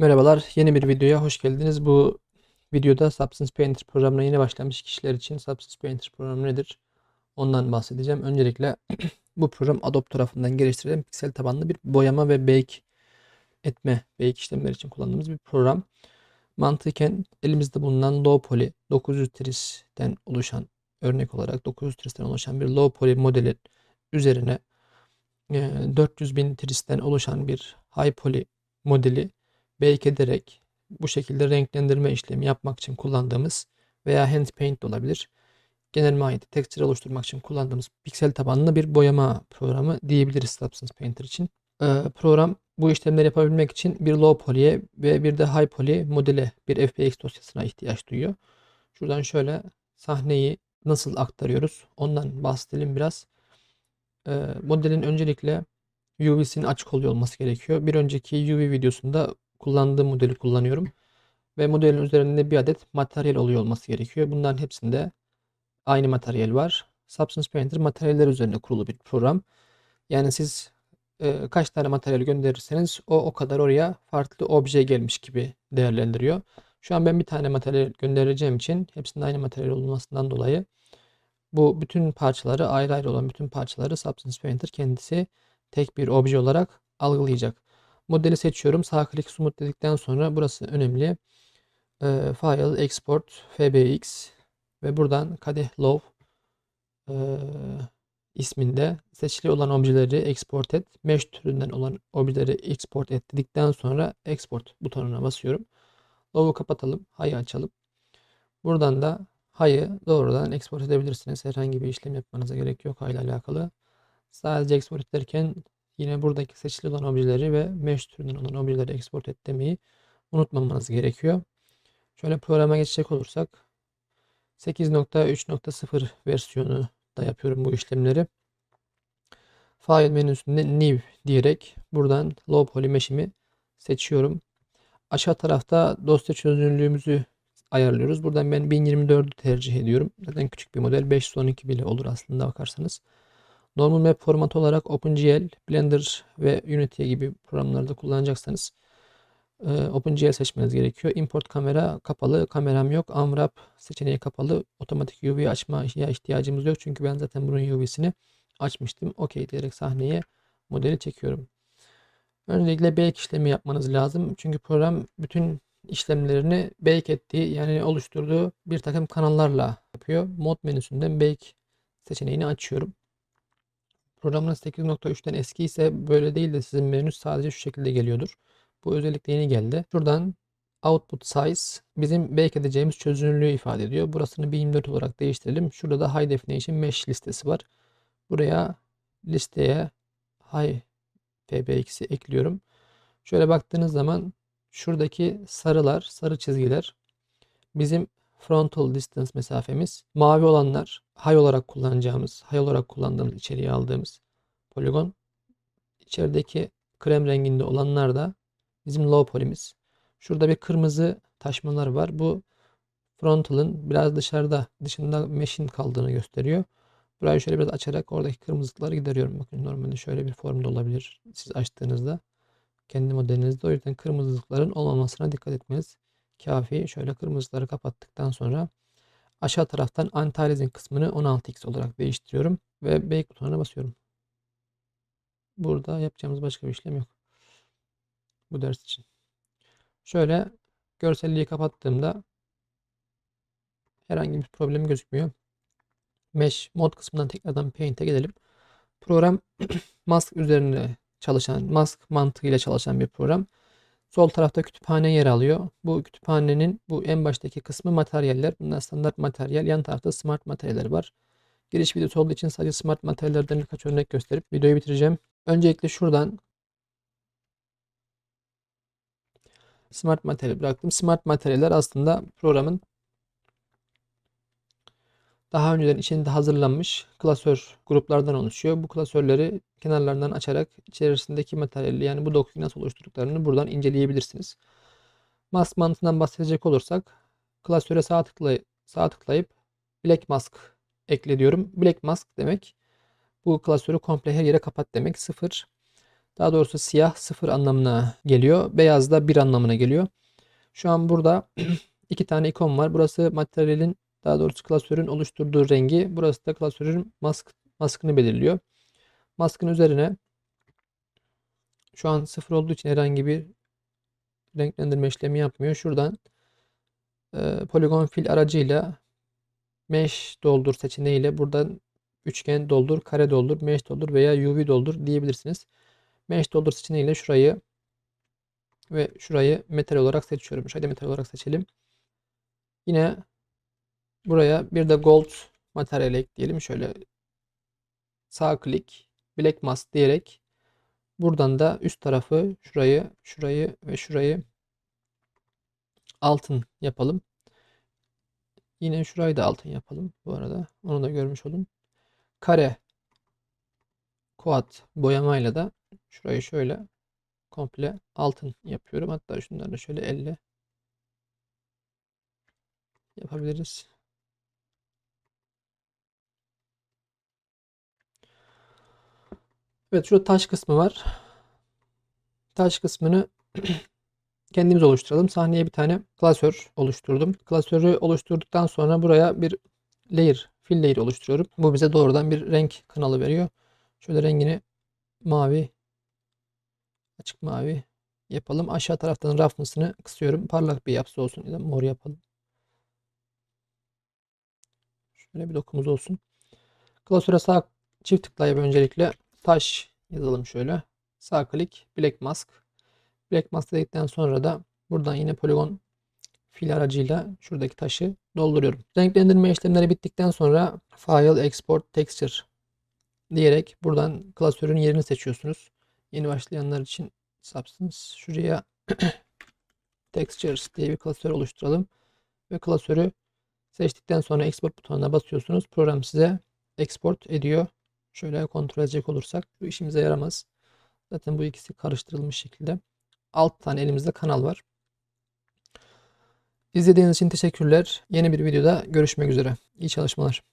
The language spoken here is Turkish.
Merhabalar, yeni bir videoya hoş geldiniz. Bu videoda Substance Painter programına yeni başlamış kişiler için Substance Painter programı nedir? Ondan bahsedeceğim. Öncelikle bu program Adobe tarafından geliştirilen piksel tabanlı bir boyama ve bake etme, bake işlemleri için kullandığımız bir program. Mantıken elimizde bulunan low poly 900 tristen oluşan örnek olarak 900 tristen oluşan bir low poly modeli üzerine e, 400 bin tristen oluşan bir high poly modeli bake ederek bu şekilde renklendirme işlemi yapmak için kullandığımız veya hand paint de olabilir. Genel mahiyeti tekstür oluşturmak için kullandığımız piksel tabanlı bir boyama programı diyebiliriz Substance Painter için. Ee, program bu işlemleri yapabilmek için bir low poly'e ve bir de high poly modele bir FBX dosyasına ihtiyaç duyuyor. Şuradan şöyle sahneyi nasıl aktarıyoruz ondan bahsedelim biraz. Ee, modelin öncelikle UV'sinin açık oluyor olması gerekiyor. Bir önceki UV videosunda kullandığım modeli kullanıyorum. Ve modelin üzerinde bir adet materyal oluyor olması gerekiyor. Bunların hepsinde aynı materyal var. Substance Painter materyaller üzerine kurulu bir program. Yani siz e, kaç tane materyal gönderirseniz o o kadar oraya farklı obje gelmiş gibi değerlendiriyor. Şu an ben bir tane materyal göndereceğim için hepsinde aynı materyal olmasından dolayı bu bütün parçaları ayrı ayrı olan bütün parçaları Substance Painter kendisi tek bir obje olarak algılayacak. Modeli seçiyorum. Sağ klik smooth dedikten sonra burası önemli. E, file, export, fbx ve buradan kadeh low e, isminde seçili olan objeleri export et. Mesh türünden olan objeleri export et dedikten sonra export butonuna basıyorum. Low'u kapatalım. High'ı açalım. Buradan da High'ı doğrudan export edebilirsiniz. Herhangi bir işlem yapmanıza gerek yok High ile alakalı. Sadece export ederken Yine buradaki seçili olan objeleri ve mesh türünden olan objeleri export et demeyi unutmamanız gerekiyor. Şöyle programa geçecek olursak 8.3.0 versiyonu da yapıyorum bu işlemleri. File menüsünde New diyerek buradan Low Poly Mesh'imi seçiyorum. Aşağı tarafta dosya çözünürlüğümüzü ayarlıyoruz. Buradan ben 1024'ü tercih ediyorum. Zaten küçük bir model 512 bile olur aslında bakarsanız. Normal map formatı olarak OpenGL, Blender ve Unity gibi programlarda kullanacaksanız e, OpenGL seçmeniz gerekiyor. Import kamera kapalı, kameram yok. Unwrap seçeneği kapalı. Otomatik UV açma ihtiyacımız yok. Çünkü ben zaten bunun UV'sini açmıştım. OK diyerek sahneye modeli çekiyorum. Öncelikle bake işlemi yapmanız lazım. Çünkü program bütün işlemlerini bake ettiği yani oluşturduğu bir takım kanallarla yapıyor. Mod menüsünden bake seçeneğini açıyorum. Programınız 8.3'ten eski ise böyle değil de sizin menünüz sadece şu şekilde geliyordur. Bu özellikle yeni geldi. Şuradan output size bizim bake edeceğimiz çözünürlüğü ifade ediyor. Burasını 1024 olarak değiştirelim. Şurada da high definition mesh listesi var. Buraya listeye high pbx'i ekliyorum. Şöyle baktığınız zaman şuradaki sarılar, sarı çizgiler bizim frontal distance mesafemiz. Mavi olanlar high olarak kullanacağımız, high olarak kullandığımız içeriye aldığımız poligon. İçerideki krem renginde olanlar da bizim low poly'miz. Şurada bir kırmızı taşmalar var. Bu frontal'ın biraz dışarıda, dışında mesh'in kaldığını gösteriyor. Burayı şöyle biraz açarak oradaki kırmızılıkları gideriyorum. Bakın normalde şöyle bir formda olabilir siz açtığınızda. Kendi modelinizde. O yüzden kırmızılıkların olmamasına dikkat etmeniz kafi. Şöyle kırmızıları kapattıktan sonra aşağı taraftan anti-aliasing kısmını 16x olarak değiştiriyorum ve bake butonuna basıyorum. Burada yapacağımız başka bir işlem yok. Bu ders için. Şöyle görselliği kapattığımda herhangi bir problem gözükmüyor. Mesh mod kısmından tekrardan Paint'e gidelim. Program mask üzerinde çalışan, mask mantığıyla çalışan bir program. Sol tarafta kütüphane yer alıyor. Bu kütüphanenin bu en baştaki kısmı materyaller. Bunlar standart materyal. Yan tarafta smart materyaller var. Giriş videosu olduğu için sadece smart materyallerden birkaç örnek gösterip videoyu bitireceğim. Öncelikle şuradan smart materyal bıraktım. Smart materyaller aslında programın daha önceden içinde hazırlanmış klasör gruplardan oluşuyor. Bu klasörleri kenarlarından açarak içerisindeki materyali yani bu dokuyu nasıl oluşturduklarını buradan inceleyebilirsiniz. Mask mantığından bahsedecek olursak klasöre sağ, tıklay sağ tıklayıp Black Mask ekle diyorum. Black Mask demek bu klasörü komple her yere kapat demek. Sıfır. Daha doğrusu siyah sıfır anlamına geliyor. Beyaz da bir anlamına geliyor. Şu an burada iki tane ikon var. Burası materyalin daha doğrusu klasörün oluşturduğu rengi. Burası da klasörün mask, maskını belirliyor. Maskın üzerine şu an sıfır olduğu için herhangi bir renklendirme işlemi yapmıyor. Şuradan e, poligon fil aracıyla mesh doldur seçeneğiyle buradan üçgen doldur, kare doldur, mesh doldur veya UV doldur diyebilirsiniz. Mesh doldur seçeneğiyle şurayı ve şurayı metal olarak seçiyorum. Şurayı metal olarak seçelim. Yine buraya bir de gold materyal ekleyelim. Şöyle sağ klik, black mask diyerek buradan da üst tarafı şurayı, şurayı ve şurayı altın yapalım. Yine şurayı da altın yapalım bu arada. Onu da görmüş olun. Kare kuat boyamayla da şurayı şöyle komple altın yapıyorum. Hatta şunları şöyle elle yapabiliriz. Evet şurada taş kısmı var. Taş kısmını kendimiz oluşturalım. Sahneye bir tane klasör oluşturdum. Klasörü oluşturduktan sonra buraya bir layer, fill layer oluşturuyorum. Bu bize doğrudan bir renk kanalı veriyor. Şöyle rengini mavi, açık mavi yapalım. Aşağı taraftan roughness'ını kısıyorum. Parlak bir yapısı olsun. Ya mor yapalım. Şöyle bir dokumuz olsun. Klasöre sağ çift tıklayıp öncelikle taş yazalım şöyle. Sağ klik, black mask. Black mask dedikten sonra da buradan yine poligon fil aracıyla şuradaki taşı dolduruyorum. Renklendirme işlemleri bittikten sonra File, Export, Texture diyerek buradan klasörün yerini seçiyorsunuz. Yeni başlayanlar için Substance şuraya Textures diye bir klasör oluşturalım. Ve klasörü seçtikten sonra Export butonuna basıyorsunuz. Program size export ediyor. Şöyle kontrol edecek olursak bu işimize yaramaz. Zaten bu ikisi karıştırılmış şekilde. 6 tane elimizde kanal var. İzlediğiniz için teşekkürler. Yeni bir videoda görüşmek üzere. İyi çalışmalar.